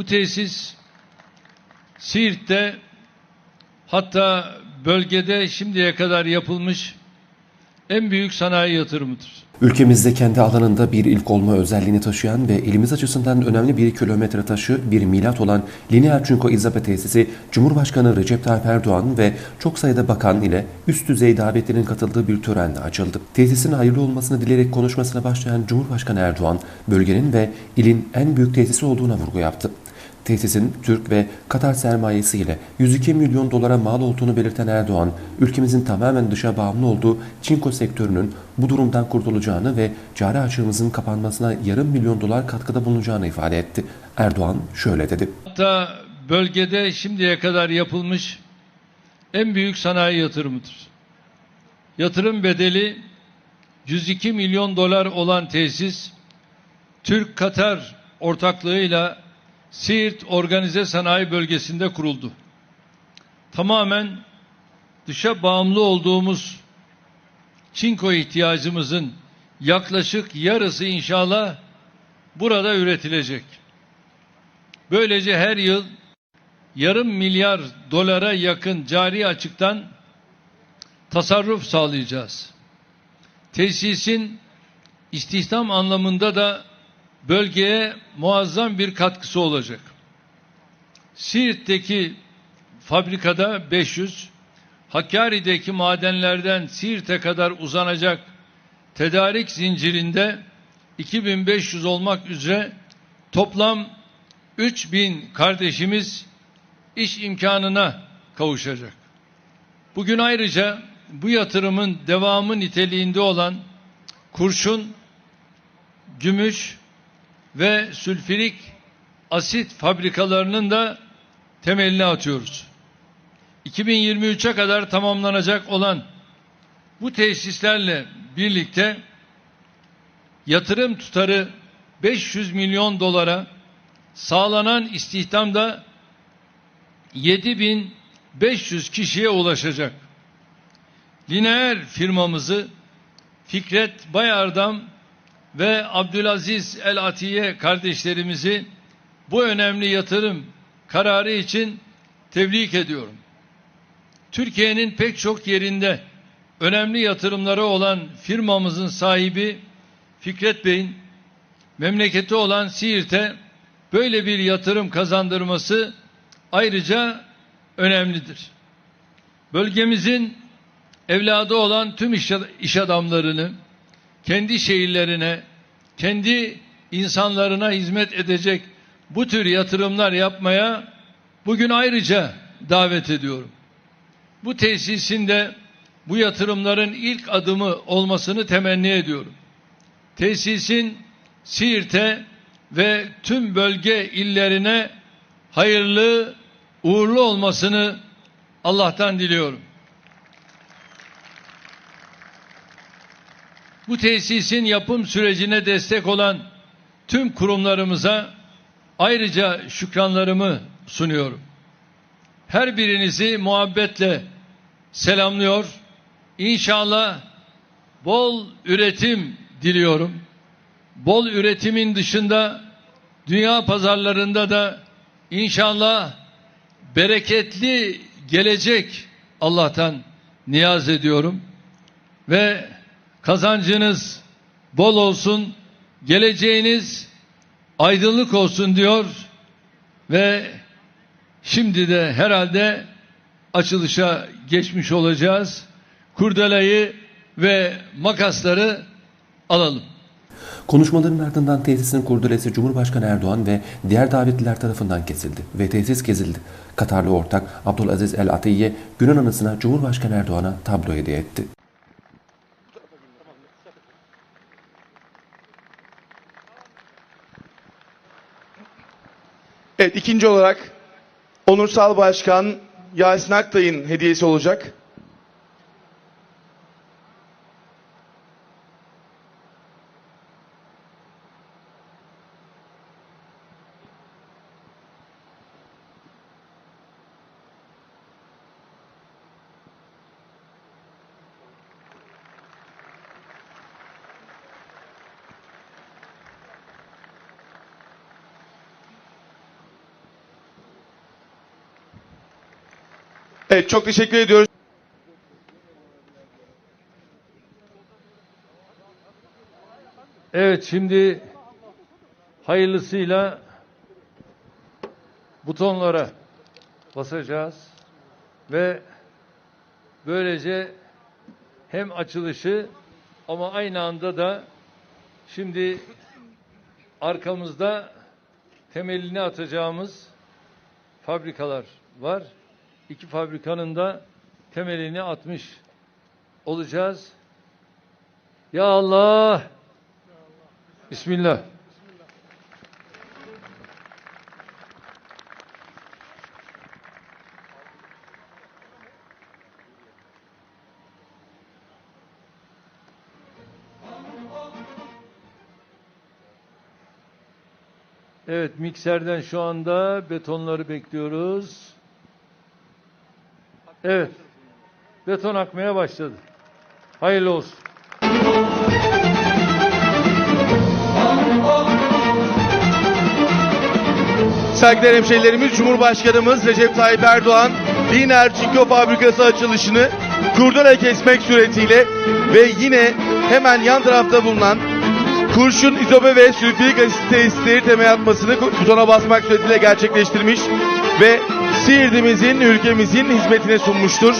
Bu tesis Siirt'te hatta bölgede şimdiye kadar yapılmış en büyük sanayi yatırımıdır. Ülkemizde kendi alanında bir ilk olma özelliğini taşıyan ve ilimiz açısından önemli bir kilometre taşı bir milat olan Lineal Çunko İzabet Tesisi, Cumhurbaşkanı Recep Tayyip Erdoğan ve çok sayıda bakan ile üst düzey davetlerin katıldığı bir törenle açıldı. Tesisin hayırlı olmasını dileyerek konuşmasına başlayan Cumhurbaşkanı Erdoğan, bölgenin ve ilin en büyük tesisi olduğuna vurgu yaptı. Tesisin Türk ve Katar sermayesiyle 102 milyon dolara mal olduğunu belirten Erdoğan, ülkemizin tamamen dışa bağımlı olduğu çinko sektörünün bu durumdan kurtulacağını ve cari açığımızın kapanmasına yarım milyon dolar katkıda bulunacağını ifade etti. Erdoğan şöyle dedi. Hatta bölgede şimdiye kadar yapılmış en büyük sanayi yatırımıdır. Yatırım bedeli 102 milyon dolar olan tesis Türk-Katar ortaklığıyla Siirt Organize Sanayi Bölgesi'nde kuruldu. Tamamen dışa bağımlı olduğumuz çinko ihtiyacımızın yaklaşık yarısı inşallah burada üretilecek. Böylece her yıl yarım milyar dolara yakın cari açıktan tasarruf sağlayacağız. Tesisin istihdam anlamında da bölgeye muazzam bir katkısı olacak. Siirt'teki fabrikada 500, Hakkari'deki madenlerden Siirt'e kadar uzanacak tedarik zincirinde 2500 olmak üzere toplam 3000 kardeşimiz iş imkanına kavuşacak. Bugün ayrıca bu yatırımın devamı niteliğinde olan kurşun, gümüş ve sülfürik asit fabrikalarının da temelini atıyoruz. 2023'e kadar tamamlanacak olan bu tesislerle birlikte yatırım tutarı 500 milyon dolara sağlanan istihdamda 7500 kişiye ulaşacak. Lineer firmamızı Fikret Bayardam ve Abdülaziz El Atiye kardeşlerimizi bu önemli yatırım kararı için tebrik ediyorum. Türkiye'nin pek çok yerinde önemli yatırımları olan firmamızın sahibi Fikret Bey'in memleketi olan Siirt'e böyle bir yatırım kazandırması ayrıca önemlidir. Bölgemizin evladı olan tüm iş, adamlarını kendi şehirlerine, kendi insanlarına hizmet edecek bu tür yatırımlar yapmaya bugün ayrıca davet ediyorum. Bu tesisin de bu yatırımların ilk adımı olmasını temenni ediyorum. Tesisin Siirt'e ve tüm bölge illerine hayırlı, uğurlu olmasını Allah'tan diliyorum. Bu tesisin yapım sürecine destek olan tüm kurumlarımıza ayrıca şükranlarımı sunuyorum. Her birinizi muhabbetle selamlıyor. İnşallah bol üretim diliyorum. Bol üretimin dışında dünya pazarlarında da inşallah bereketli gelecek Allah'tan niyaz ediyorum. Ve kazancınız bol olsun, geleceğiniz aydınlık olsun diyor ve şimdi de herhalde açılışa geçmiş olacağız. Kurdelayı ve makasları alalım. Konuşmaların ardından tesisin kurduresi Cumhurbaşkanı Erdoğan ve diğer davetliler tarafından kesildi ve tesis gezildi. Katarlı ortak Abdülaziz El Atiye günün anısına Cumhurbaşkanı Erdoğan'a tablo hediye etti. Evet ikinci olarak Onursal Başkan Yasin Aktay'ın hediyesi olacak. Evet çok teşekkür ediyoruz. Evet şimdi hayırlısıyla butonlara basacağız ve böylece hem açılışı ama aynı anda da şimdi arkamızda temelini atacağımız fabrikalar var. İki fabrikanın da temelini atmış olacağız. Ya Allah! Bismillah. Evet mikserden şu anda betonları bekliyoruz. Evet. Beton akmaya başladı. Hayırlı olsun. Saygıdeğer hemşehrilerimiz Cumhurbaşkanımız Recep Tayyip Erdoğan Lineer Çinko Fabrikası açılışını kurdele kesmek suretiyle ve yine hemen yan tarafta bulunan kurşun, izobe ve sülfürik asit tesisleri temel atmasını butona basmak suretiyle gerçekleştirmiş ve Siirt'imizin, ülkemizin hizmetine sunmuştur.